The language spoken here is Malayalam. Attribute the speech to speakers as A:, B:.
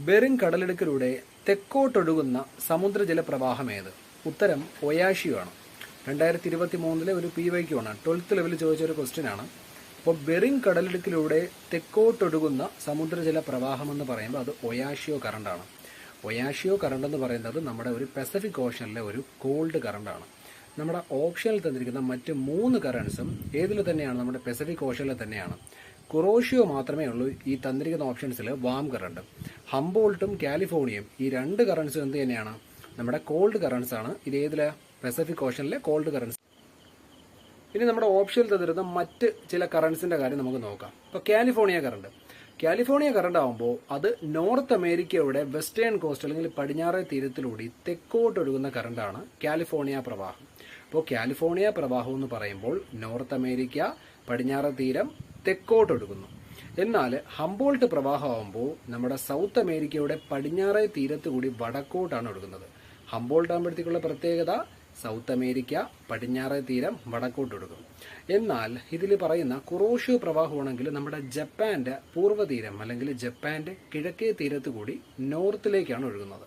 A: ബെറിംഗ് കടലിടുക്കിലൂടെ തെക്കോട്ടൊഴുകുന്ന സമുദ്രജല പ്രവാഹം ഏത് ഉത്തരം ഒയാഷിയോ ആണ് രണ്ടായിരത്തി ഇരുപത്തി മൂന്നിലെ ഒരു പി വൈക്യു ആണ് ട്വൽത്ത് ലെവലിൽ ചോദിച്ച ഒരു ക്വസ്റ്റ്യൻ ആണ് അപ്പോൾ ബെറിംഗ് കടലിടുക്കിലൂടെ തെക്കോട്ടൊഴുകുന്ന സമുദ്രജല പ്രവാഹം എന്ന് പറയുമ്പോൾ അത് ഒയാഷിയോ കറണ്ടാണ്. ഒയാഷിയോ കറണ്ട് എന്ന് പറയുന്നത് നമ്മുടെ ഒരു പസഫിക് ഓഷനിലെ ഒരു കോൾഡ് കറണ്ടാണ്. നമ്മുടെ ഓപ്ഷനിൽ തന്നിരിക്കുന്ന മറ്റ് മൂന്ന് കറൻസും ഏതിൽ തന്നെയാണ്? നമ്മുടെ പെസഫിക് ഓഷനിൽ തന്നെയാണ്. കുറോഷിയോ മാത്രമേ ഉള്ളൂ ഈ തന്നിരിക്കുന്ന ഓപ്ഷൻസിൽ വാം കറണ്ട്. ഹംബോൾട്ടും കാലിഫോർണിയയും ഈ രണ്ട് കറൻസും എന്ത് തന്നെയാണ്? നമ്മുടെ കോൾഡ് കറൻസ് ആണ്. ഇത് ഏതിലെ? പെസഫിക് ഓഷനിലെ കോൾഡ് കറൻസ് ഇനി നമ്മുടെ ഓപ്ഷനിൽ തന്നിരുന്ന മറ്റ് ചില കറൻസിന്റെ കാര്യം നമുക്ക് നോക്കാം. ഇപ്പോൾ കാലിഫോർണിയ കറണ്ട് കാലിഫോർണിയ കറണ്ട് ആകുമ്പോൾ അത് നോർത്ത് അമേരിക്കയുടെ വെസ്റ്റേൺ കോസ്റ്റ് അല്ലെങ്കിൽ പടിഞ്ഞാറേ തീരത്തിലൂടെ തെക്കോട്ട് ഒഴുകുന്ന കറണ്ടാണ് കാലിഫോർണിയ പ്രവാഹം. അപ്പോൾ കാലിഫോർണിയ പ്രവാഹം എന്ന് പറയുമ്പോൾ നോർത്ത് അമേരിക്ക പടിഞ്ഞാറ് തീരം തെക്കോട്ട് ഒഴുകുന്നു. എന്നാൽ ഹംബോൾട്ട് പ്രവാഹമാകുമ്പോൾ നമ്മുടെ സൗത്ത് അമേരിക്കയുടെ പടിഞ്ഞാറേ തീരത്ത് കൂടി വടക്കോട്ടാണ് ഒഴുകുന്നത്. ഹംബോൾട്ട് ആകുമ്പോഴത്തേക്കുള്ള പ്രത്യേകത സൗത്ത് അമേരിക്ക പടിഞ്ഞാറേ തീരം വടക്കോട്ട് ഒഴുകും. എന്നാൽ ഇതിൽ പറയുന്ന കുറോഷ്യോ പ്രവാഹമാണെങ്കിൽ നമ്മുടെ ജപ്പാന്റെ പൂർവ തീരം അല്ലെങ്കിൽ ജപ്പാന്റെ കിഴക്കേ തീരത്ത് കൂടി നോർത്തിലേക്കാണ് ഒഴുകുന്നത്.